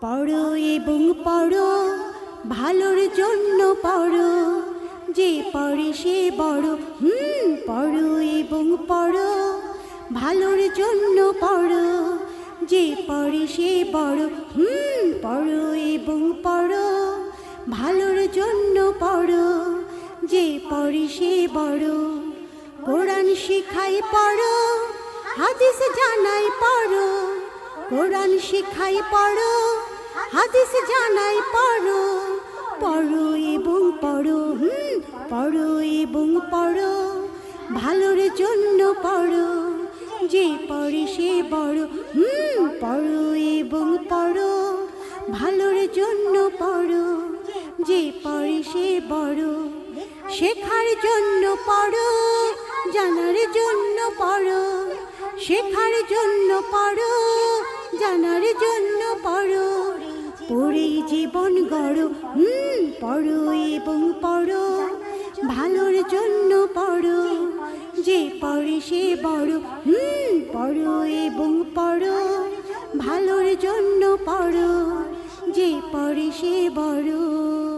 পড়ো এবং পড়ো, ভালোর জন্য পড়ো। যে পড়ে সে বড়, হুম, পড়ো এবং পড়ো, ভালোর জন্য পড়ো। যে পড়ে সে বড়, হুম, পড়ো এবং পড়ো, ভালোর জন্য পড়ো। যে পড়ে সে বড়, কোরআন শিখাই পড়ো, হাদিস জানাই পড়ো, কোরআন শিখাই পড়ো। হাদিস জানাই পড়ো পড়ো এবং পড়ো, হুম, পড়ো এবং পড়ো। ভালোর জন্য পড়ো, যে পড়ে সে বড়, হুম, পড়ো এবং পড়ো। ভালোর জন্য পড়ো, যে পড়ে সে বড়, শেখার জন্য পড়ো, জানার জন্য পড়ো। শেখার জন্য পড়ো, জানার জন্য গড়ো। হুম পড়ো, এবং পড়ো। ভালোর জন্য পড়ো। যে পড়ে সে বড়। হুম পড়ো, এবং পড়ো। ভালোর জন্য পড়ো। যে পড়ে সে বড়।